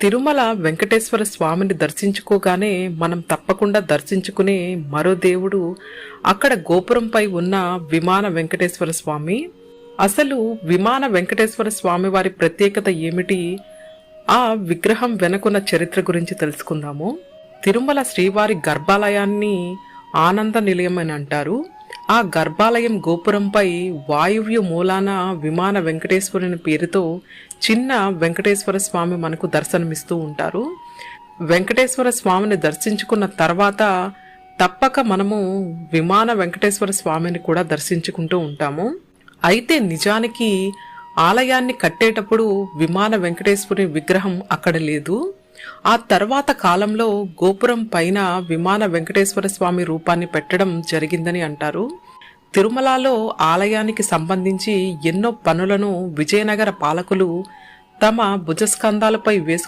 తిరుమల వెంకటేశ్వర స్వామిని దర్శించుకోగానే మనం తప్పకుండా దర్శించుకునే మరో దేవుడు అక్కడ గోపురంపై ఉన్న విమాన వెంకటేశ్వర స్వామి. అసలు విమాన వెంకటేశ్వర స్వామి వారి ప్రత్యేకత ఏమిటి? ఆ విగ్రహం వెనుకున్న చరిత్ర గురించి తెలుసుకుందాము. తిరుమల శ్రీవారి గర్భాలయాన్ని ఆనంద నిలయం అని అంటారు. ఆ గర్భాలయం గోపురంపై వాయువ్య మూలాన విమాన వెంకటేశ్వరుని పేరుతో చిన్న వెంకటేశ్వర స్వామి మనకు దర్శనమిస్తూ ఉంటారు. వెంకటేశ్వర స్వామిని దర్శించుకున్న తర్వాత తప్పక మనము విమాన వెంకటేశ్వర స్వామిని కూడా దర్శించుకుంటూ ఉంటాము. అయితే నిజానికి ఆలయాన్ని కట్టేటప్పుడు విమాన వెంకటేశ్వరుని విగ్రహం అక్కడ లేదు. ఆ తర్వాత కాలంలో గోపురం పైన విమాన వెంకటేశ్వర స్వామి రూపాన్ని పెట్టడం జరిగిందని అంటారు. తిరుమలలో ఆలయానికి సంబంధించి ఎన్నో పనులను విజయనగర పాలకులు తమ భుజస్కంధాలపై వేసుకు